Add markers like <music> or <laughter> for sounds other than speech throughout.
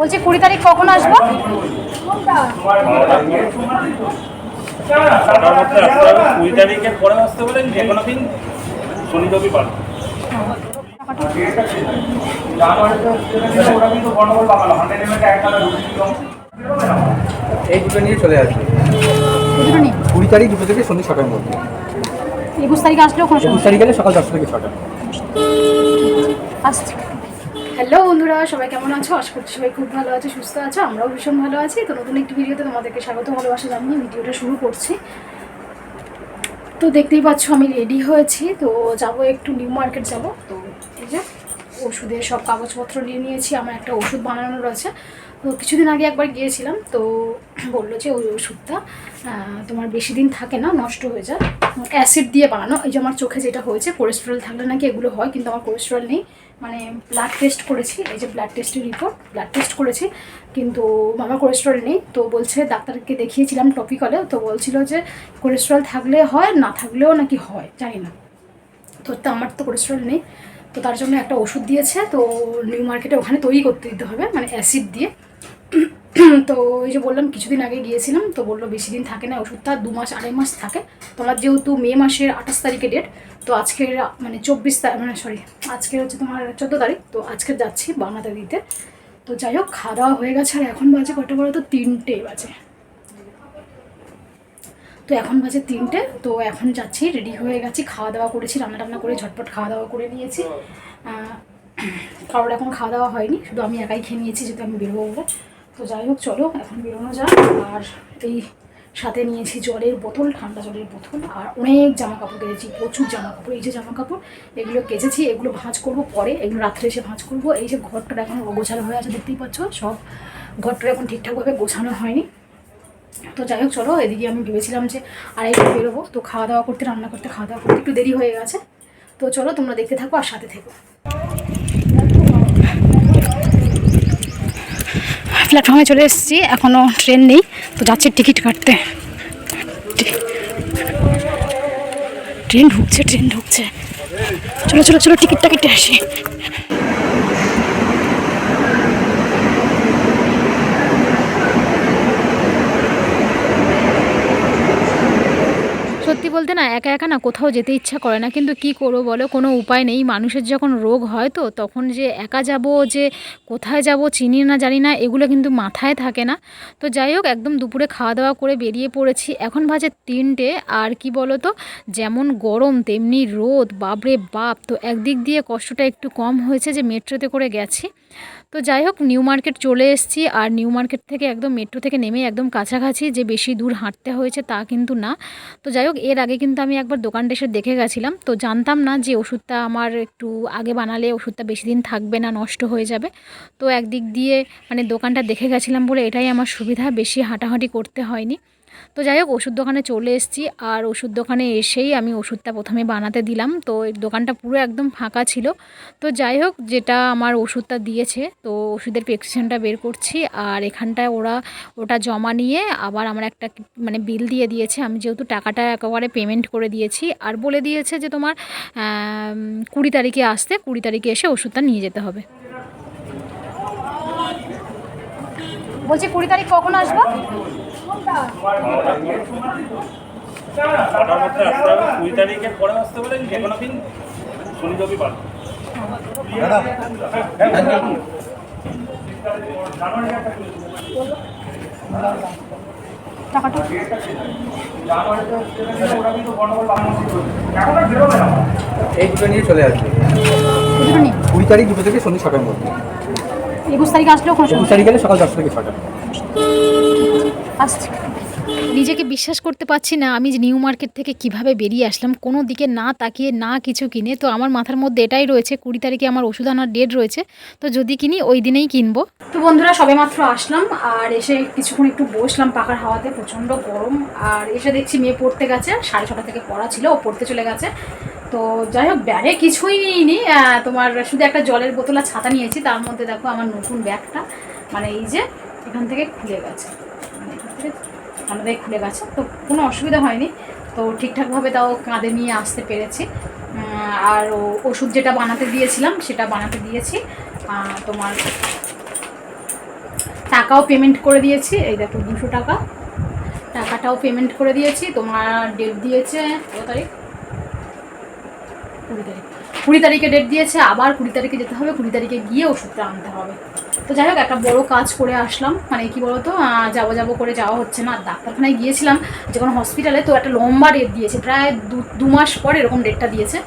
বলছি কুড়ি তারিখ কখন আসব? কুড়ি তারিখের পরে আসতে বলেন যে কোনো দিন শনি এই দুটো নিয়ে চলে আসবে। কুড়ি তারিখ দুটো থেকে সন্ধ্যে ছটার মধ্যে। একুশ তারিখে আসলেও কোনো একুশ তারিখ গেলে সকাল দশটা থেকে ছটা। আসছে। হ্যালো বন্ধুরা, সবাই কেমন আছো? আশা করছি সবাই খুব ভালো আছে, সুস্থ আছো, আমরাও ভীষণ ভালো আছি। তো নতুন একটি ভিডিওতে তোমাদেরকে স্বাগত, ভালোবাসা জানিয়ে ভিডিওটা শুরু করছি। তো দেখতেই পাচ্ছ আমি রেডি হয়েছি, তো যাব একটু নিউ মার্কেট যাব। তো ওষুধের সব কাগজপত্র নিয়ে নিয়েছি, আমার একটা ওষুধ বানানোর আছে তো কিছুদিন আগে একবার গিয়েছিলাম, তো বলল যে ওই ওষুধটা তোমার বেশি দিন থাকে না, নষ্ট হয়ে যায়। অ্যাসিড দিয়ে বানানো, এই যে আমার চোখে যেটা হয়েছে কোলেস্ট্রল থাকলে নাকি এগুলো হয়, কিন্তু আমার কোলেস্ট্রল নেই। মানে ব্লাড টেস্ট করেছি, এই যে ব্লাড টেস্টের রিপোর্ট ব্লাড টেস্ট করেছি, কিন্তু আমার কোলেস্ট্রল নেই। তো বলছে, ডাক্তারকে দেখিয়েছিলাম টপিকলে তো বলছিল যে কোলেস্ট্রল থাকলে হয়, না থাকলেও নাকি হয়, জানি না। তো আমার তো কোলেস্ট্রল নেই। তো তার জন্য একটা ওষুধ দিয়েছে, তো নিউ মার্কেটে ওখানে তৈরি করতে দিতে হবে মানে অ্যাসিড দিয়ে। <clears throat> তো ওই যে বললাম, কিছুদিন আগে গিয়েছিলাম, তো বলল বেশি দিন থাকে না, ওষুধটা দু মাস, আড়াই মাস থাকে। তোমার যেহেতু মে মাসের আঠাশ তারিখে ডেট তো আজকের মানে চব্বিশ তারিখ মানে সরি আজকে হচ্ছে তোমার চোদ্দ তারিখ, তো আজকে যাচ্ছি বানাতে দিতে তো যাই হোক, খাওয়া দাওয়া হয়ে গেছে, আর এখন বাজে কটা বলো তো? তিনটে বাজে। তো এখন বাজে তিনটে, তো এখন যাচ্ছি রেডি হয়ে গেছি, খাওয়া দাওয়া করেছি, রান্না টান্না করে ঝটপট খাওয়া দাওয়া করে নিয়েছি। কারোর এখন খাওয়া দাওয়া হয়নি, শুধু আমি একাই খেয়ে নিয়েছি, যেহেতু আমি বেরোবো বলে। তো যাই হোক, চলো, এখন বেরোনো যাক। আর এই সাথে নিয়েছি জলের বোতল, ঠান্ডা জলের বোতল, আর অনেক জামা কাপড় কেচেছি প্রচুর জামা কাপড় এই যে জামা কাপড় এগুলো কেচেছি, এগুলো ভাঁজ করব পরে, এগুলো রাত্রে এসে ভাঁজ করব। এই যে ঘরটা এখন গোছানো হয়ে আছে, দেখতেই পাচ্ছ, সব ঘরটা এখন ঠিকঠাকভাবে গোছানো হয়নি। তো যাই হোক, চলো, এদিকে আমি ভেবেছিলাম যে আড়াইটা বেরোবো। তো খাওয়া দাওয়া করতে, রান্না করতে, খাওয়া দাওয়া করতে একটু দেরি হয়ে গেছে। তো চলো, তোমরা দেখতে থাকো আর সাথে থেকো। প্ল্যাটফর্মে চলে এসেছি এখনও ট্রেন নেই, তো যাচ্ছি টিকিট কাটতে। ট্রেন ঢুকছে ট্রেন ঢুকছে। চলো চলো চলো, টিকিটটা কেটে আসি। সত্যি বলতে না, একা একা না কোথাও যেতে ইচ্ছা করে না। কিন্তু কি করব বলো? কোনো উপায় নেই। মানুষের যখন রোগ হয় তো, তখন যে একা যাব, যে কোথায় যাব চিনি না জানি না, এগুলো কিন্তু মাথায় থাকে না। তো যাই হোক, একদম দুপুরে খাওয়া দাওয়া করে বেরিয়ে পড়েছি। এখন বাজে তিনটে। আর কি বলো তো? যেমন গরম, তেমনি রোদ। বাপরে বাপ! তো একদিক দিয়ে কষ্টটা একটু কম হয়েছে যে মেট্রোতে করে গেছি। তো যাই হোক, নিউ মার্কেট চলে এসেছি আর নিউ মার্কেট থেকে একদম মেট্রো থেকে নেমে একদম কাছাকাছি যে বেশি দূর হাঁটতে হয়েছে তা কিন্তু না। তো যাই হোক, এর আগে কিন্তু আমি একবার দোকানটা এসে দেখে গেছিলাম। তো জানতাম না যে ওষুধটা আমার একটু আগে বানালে ওষুধটা বেশি দিন থাকবে না, নষ্ট হয়ে যাবে। তো একদিক দিয়ে মানে দোকানটা দেখে গেছিলাম বলে এটাই আমার সুবিধা, বেশি হাঁটাহাঁটি করতে হয়নি। তো যাই হোক, ওষুধ দোকানে চলে এসেছি আর ওষুধ দোকানে এসেই আমি ওষুধটা প্রথমে বানাতে দিলাম। তো দোকানটা পুরো একদম ফাঁকা ছিল। তো যাই হোক, যেটা আমার ওষুধটা দিয়েছে, তো ওষুধের প্রেসক্রিপশনটা বের করছি আর এখানটায় ওরা ওটা জমা নিয়ে আবার আমার একটা মানে বিল দিয়ে দিয়েছে। আমি যেহেতু টাকাটা একেবারে পেমেন্ট করে দিয়েছি আর বলে দিয়েছে যে তোমার কুড়ি তারিখে আসতে, কুড়ি তারিখে এসে ওষুধটা নিয়ে যেতে হবে। বলছি কুড়ি তারিখ কখন আসব? ছটার মধ্যে আসতে হবে কুড়ি তারিখের পরে আসতে বলেন যে কোনো দিন শনি রবিবার টাকাটা এই দুটো নিয়ে চলে আসবে। কুড়ি তারিখ দুটো থেকে সন্ধ্যে ছটার মধ্যে। একুশ তারিখে আসলেও কোনো একুশ তারিখ গেলে সকাল দশটা থেকে ছটা। নিজেকে বিশ্বাস করতে পারছি না আমি নিউ মার্কেট থেকে কীভাবে বেরিয়ে আসলাম, কোনো দিকে না তাকিয়ে না কিছু কিনে, তো আমার মাথার মধ্যে এটাই রয়েছে, কুড়ি তারিখে আমার ওষুধ আনার ডেট রয়েছে, তো যদি কিনি ওই দিনেই কিনবো। তো বন্ধুরা, সবে মাত্র আসলাম, আর এসে কিছুক্ষণ একটু বসলাম পাখার হাওয়াতে, প্রচণ্ড গরম, আর এসে দেখছি মেয়ে পড়তে গেছে, সাড়ে ছটা থেকে পড়া ছিল, ও পড়তে চলে গেছে। তো যাই হোক ব্যাগে কিছুই নিইনি তোমার শুধু একটা জলের বোতল আর ছাতা নিয়েছি, তার মধ্যে দেখো আমার নতুন ব্যাগটা মানে এই যে এখান থেকে খুলে গেছে। আমাদের খুলে গেছে, তো কোনো অসুবিধা হয়নি। তো ঠিকঠাকভাবে তাও কাঁধে নিয়ে আসতে পেরেছি। আর ওষুধ যেটা বানাতে দিয়েছিলাম, সেটা বানাতে দিয়েছি। তোমার টাকাও পেমেন্ট করে দিয়েছি, এই দেখো দুশো টাকা। টাকাটাও পেমেন্ট করে দিয়েছি, তোমার ডেট দিয়েছে কত তারিখ? কুড়ি তারিখ। কুড়ি তারিখে ডেট দিয়েছে, আবার কুড়ি তারিখে যেতে হবে, কুড়ি তারিখে গিয়ে ওষুধটা আনতে হবে। তো যাই হোক, একটা বড় কাজ করে আসলাম। মানে কি বলতো যাব যাব করে যাওয়া হচ্ছে না। ডাক্তারখানায় গিয়েছিলাম যে কোনো হসপিটালে তো একটা লম্বা ডেট দিয়েছে, প্রায় দু মাস পর এরকম ডেটটা দিয়েছে।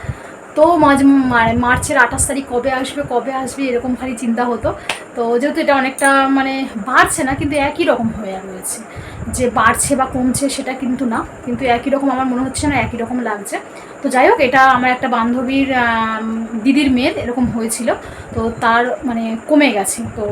তো মাঝ মানে মার্চের আঠাশ তারিখ কবে আসবে কবে আসবে, এরকম খালি চিন্তা হতো। তো যেহেতু এটা অনেকটা মানে বাড়ছে না, কিন্তু একই রকম হয়ে রয়েছে। যে বাড়ছে বা কমছে সেটা কিন্তু না। কিন্তু একই রকম আমার মনে হচ্ছে না, একই রকম লাগছে। তো যাই হোক, এটা আমার একটা বান্ধবীর দিদির মেয়ের এরকম হয়েছিল। তো তার মানে কমে গেছে। তো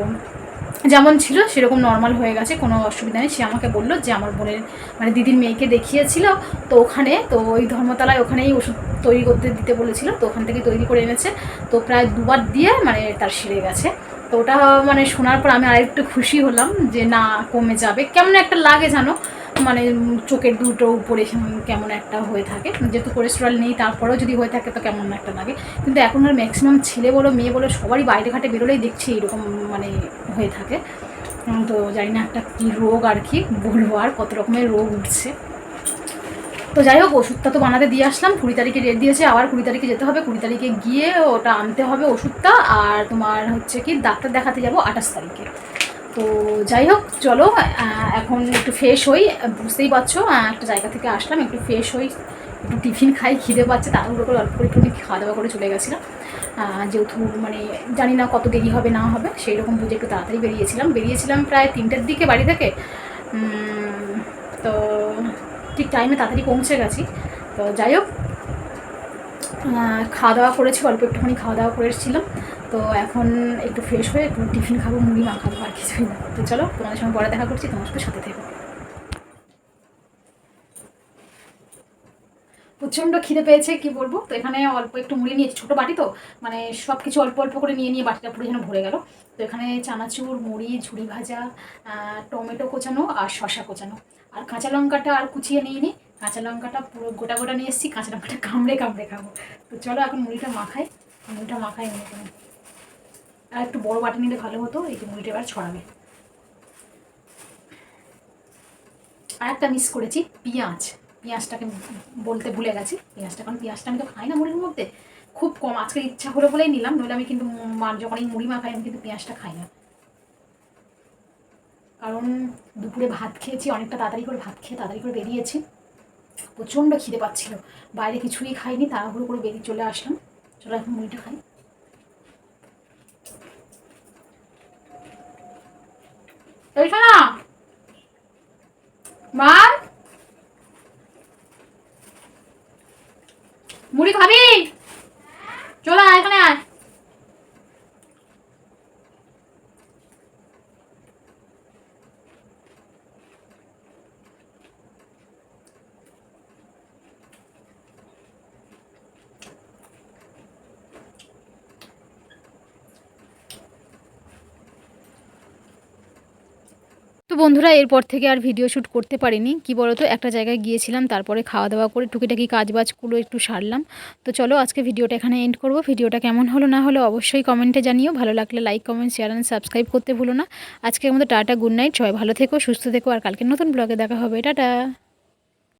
যেমন ছিল, সেরকম নর্মাল হয়ে গেছে, কোনো অসুবিধা নেই। সে আমাকে বলল যে আমার বোনের মানে দিদির মেয়েকে দেখিয়েছিল। তো ওখানে, তো ওই ধর্মতলায় ওখানেই ওষুধ তৈরি করতে দিতে বলেছিল। তো ওখান থেকে তৈরি করে এনেছে। তো প্রায় দুবার দিয়ে মানে তার সেরে গেছে। তো ওটা মানে শোনার পর আমি আরেকটু খুশি হলাম যে না, কমে যাবে। কেমন একটা লাগে জানো? মানে চোখের দুটো উপরে কেমন- একটা হয়ে থাকে। যেহেতু কোলেস্ট্রল নেই, তারপরেও যদি হয়ে থাকে তো কেমন একটা লাগে। কিন্তু এখন আর ম্যাক্সিমাম ছেলে বলো, মেয়ে বলো, সবারই বাইরে ঘাটে বেরোলেই দেখছি এরকম মানে হয়ে থাকে। তো জানি না একটা কী রোগ আর কি বলব আর কত রকমের রোগ উঠছে। তো যাই হোক, ওষুধটা তো বানাতে দিয়ে আসলাম। কুড়ি তারিখে ডেট দিয়েছে, আবার কুড়ি তারিখে যেতে হবে। কুড়ি তারিখে গিয়ে ওটা আনতে হবে ওষুধটা। আর তোমার হচ্ছে কি, ডাক্তার দেখাতে যাব আঠাশ তারিখে। তো যাই হোক, চলো এখন একটু ফ্রেশ হই। বুঝতেই পারছ একটা জায়গা থেকে আসলাম, একটু ফ্রেশ হই। একটু টিফিন খাই, খিদে পাচ্ছে, তাড়াহুড়ো করে অল্প করে একটু খাওয়া দাওয়া করে চলে গেছিলাম। যেহেতু মানে জানি না কত দেরি হবে, না হবে, সেই রকম বুঝে একটু তাড়াতাড়ি বেরিয়েছিলাম। বেরিয়েছিলাম প্রায় তিনটের দিকে বাড়ি থেকে। তো ঠিক টাইমে তাড়াতাড়ি পৌঁছে গেছি। তো যাই হোক খাওয়া দাওয়া করেছি, অল্প একটুখানি খাওয়া দাওয়া করেছিলাম তো এখন একটু ফ্রেশ হয়ে একটু টিফিন খাব, মুড়ি মাখাবো আর কিছুই না। তো চলো, তোমাদের সঙ্গে পরে দেখা করছি তোমার সাথে সাথে থেকো। প্রচণ্ড খিদে পেয়েছে, কি বলব? তো এখানে অল্প একটু মুড়ি নিয়েছি, ছোটো বাটি তো মানে সব কিছু অল্প অল্প করে নিয়ে নিয়ে বাটিটা পুরো যেন ভরে গেল। তো এখানে চানাচুর, মুড়ি ঝুড়ি ভাজা টমেটো কোচানো আর শশা কোচানো। আর কাঁচা লঙ্কাটা আর কুচিয়ে নিয়ে নিই কাঁচা লঙ্কাটা পুরো গোটা গোটা নিয়ে এসেছি, কাঁচা লঙ্কাটা কামড়ে কামড়ে খাব। তো চলো এখন মুড়িটা মাখাই মুড়িটা মাখাই কেন আর একটু বড় বাটি নিলে ভালো হতো, এই যে মুড়িটা এবার ছড়াবে। আর একটা মিস করেছি, পেঁয়াজ। পেঁয়াজটাকে বলতে ভুলে গেছি। পেঁয়াজটা, কারণ পেঁয়াজটা আমি তো খাই না মুড়ির মধ্যে। খুব কম, আজকে ইচ্ছা হলো বলেই নিলাম, নইলে আমি কিন্তু যখন এই মুড়ি মাখাই, আমি কিন্তু পেঁয়াজটা খাই না। কারণ দুপুরে ভাত খেয়েছি, অনেকটা তাড়াতাড়ি করে ভাত খেয়ে তাড়াতাড়ি করে বেরিয়েছি। প্রচণ্ড খিদে পাচ্ছিল। বাইরে কিছুই খাইনি, তাড়াহুড়ো করে বেরিয়ে চলে আসলাম। চলো এখন মুড়িটা খাই মা মুড়ি খাবি চলো আয় এখানে আয় তো বন্ধুরা, এরপর থেকে আর ভিডিও শ্যুট করতে পারিনি। কি বলতো, একটা জায়গায় গিয়েছিলাম, তারপরে খাওয়া দাওয়া করে টুকিটাকি কাজবাজগুলো একটু সারলাম। তো চলো, আজকে ভিডিওটা এখানে এন্ড করব। ভিডিওটা কেমন হলো না হলো অবশ্যই কমেন্টে জানিও। ভালো লাগলে like comment share and subscribe করতে ভুলো না। আজকের মতো টাটা গুড নাইট সবাই ভালো থেকো, সুস্থ থেকো, আর কালকে নতুন ব্লগে দেখা হবে। টাটা!